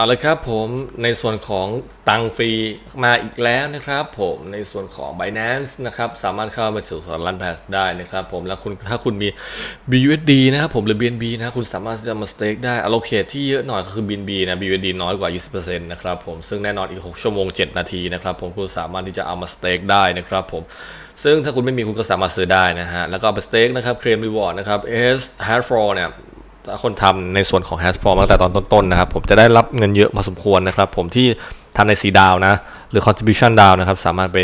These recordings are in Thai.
เอาละครับผมในส่วนของตังฟรีมาอีกแล้วนะครับผมในส่วนของ Binance นะครับสามารถเข้ามาสู่สอนรันแพสได้นะครับผมแล้วคุณถ้าคุณมี BUSD นะครับผมหรือ BNB นะคุณสามารถจะมาสเต็กได้ allocate ที่เยอะหน่อยก็คือ BNB นะ BUSD น้อยกว่า 20%นะครับผมซึ่งแน่นอนอีก 6 ชั่วโมง 7 นาทีนะครับผมคุณสามารถที่จะเอามาสเต็กได้นะครับผมซึ่งถ้าคุณไม่มีคุณก็สามารถซื้อได้นะฮะแล้วก็เอาไปสเต็กนะครับเคลมรีวอร์ดนะครับ S h a s f o w เนี่ย ถ้าคนทำในส่วนของ h a s f o r m ตั้งแต่ตอนต้นๆนะครับ ผมจะได้รับเงินเยอะพอสมควรนะครับ ผมที่ทำในสีดาวนะ หรือ contribution ดาวนะครับ สามารถไป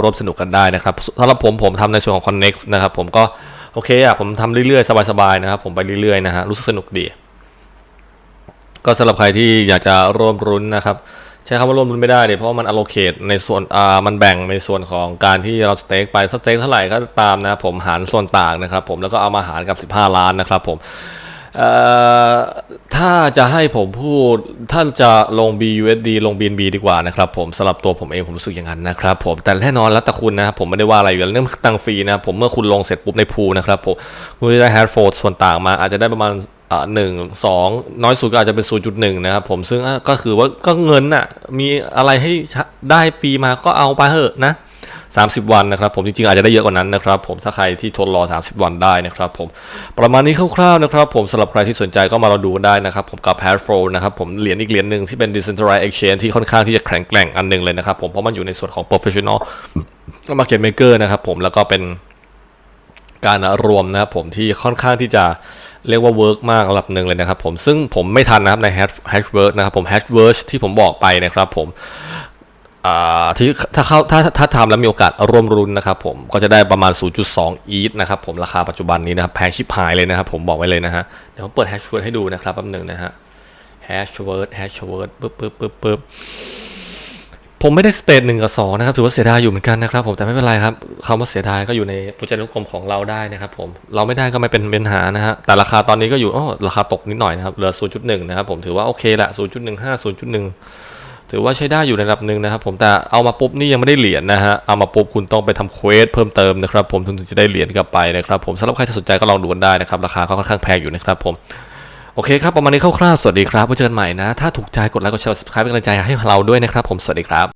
ร่วมสนุกกันได้นะครับสำหรับผมผมทำในส่วนของ connect นะครับ ผมก็โอเคอะผมทำเรื่อยๆ สบายๆนะครับ ผมไปเรื่อยๆนะฮะรู้สึกสนุกดี ก็สำหรับใครที่อยากจะร่วมรุ้นนะครับใช้คำว่าร่วมรุ้นไม่ได้เลยเพราะว่ามัน allocate ในส่วนอ่ามันแบ่งในส่วนของการที่เราสเต็กไปสเต็กเท่าไหร่ก็ตามนะผมหารส่วนต่างนะครับ ผมแล้วก็เอามาหารกับ 15 ล้านนะครับ ผม ถ้าจะให้ผมพูดท่านจะลง BUSD ลง BNB ดีกว่านะครับผมสำหรับตัวผมเองผมรู้สึกอย่างนั้นนะครับผมแต่แน่นอนแล้วแต่คุณนะครับผมไม่ได้ว่าอะไรอยู่แล้วเรื่องตังฟรีนะครับผมเมื่อคุณลงเสร็จปุ๊บในพูนะครับผมคุณจะได้ h a s f o r d ส่วนต่างมาอาจจะได้ประมาณหนึ่งสองน้อยสุดก็อาจจะเป็น 0.1 นะครับผมซึ่งก็คือว่าก็เงินน่ะมีอะไรให้ได้ฟรีมาก็เอาไปเถอะนะ 30 วันนะครับผมจริงๆอาจจะได้เยอะกว่านั้นนะครับผมถ้าใครที่ทนรอ 30 วันได้นะครับผมประมาณนี้คร่าวๆนะครับผมสำหรับใครที่สนใจก็มาเราดูได้นะครับผมกับ p a d f l o นะครับผมเหรียญอีกเหรียญหนึ่งที่เป็น decentralized exchange ที่ค่อนข้างที่จะแข็งแกร่งอันหนึ่งเลยนะครับผมเพราะมันอยู่ในส่วนของ professional market maker นะครับผมแล้วก็เป็นการรวมนะครับผมที่ค่อนข้างที่จะเรียกว่าเวิร์กมากระดับหนึ่งเลยนะครับผมซึ่งผมไม่ทันนะครับใน hash hash word นะครับผม hash word ที่ผมบอกไปนะครับผม ที่ถ้าเข้าถ้าถ้าทำแล้วมีโอกาสร่วมรุนนะครับผมก็จะได้ประมาณ 0.2 อีทนะครับผมราคาปัจจุบันนี้นะครับแพงชิบหายเลยนะครับผมบอกไว้เลยนะฮะเดี๋ยวผมเปิดแฮชเวิร์ดให้ดูนะครับแป๊บหนึ่งนะฮะแฮชเวิร์ดแฮชเวิร์ดปึ๊บปึ๊บปึ๊บปึ๊บผมไม่ได้สเตทหนึ่งกับสองนะครับถือว่าเสียดายอยู่เหมือนกันนะครับผมแต่ไม่เป็นไรครับคำว่าเสียดายก็อยู่ในปัจจัยนุกรมของเราได้นะครับผมเราไม่ได้ก็ไม่เป็นปัญหานะฮะแต่ราคาตอนนี้ก็อยู่อ๋อราคาตกนิดหน่อยนะครับเหลือ 0.1 นะครับผมถือว่าโอเคละ0.15 0.1 ถือว่าใช้ได้อยู่ในระดับหนึ่งนะครับผมแต่เอามาปุ๊บนี่ยังไม่ได้เหรียญนะฮะเอามาปุ๊บคุณต้องไปทำเควสเพิ่มเติมนะครับผมถึงจะได้เหรียญกลับไปนะครับผมสำหรับใครที่สนใจก็ลองดูกันได้นะครับราคาก็ค่อนข้างแพงอยู่นะครับผมโอเคครับประมาณนี้คร่าวๆสวัสดีครับไว้เจอกันใหม่นะ ถ้าถูกใจกดไลค์กดแชร์ subscribe เป็นกำลังใจให้เราด้วยนะครับผมสวัสดีครับ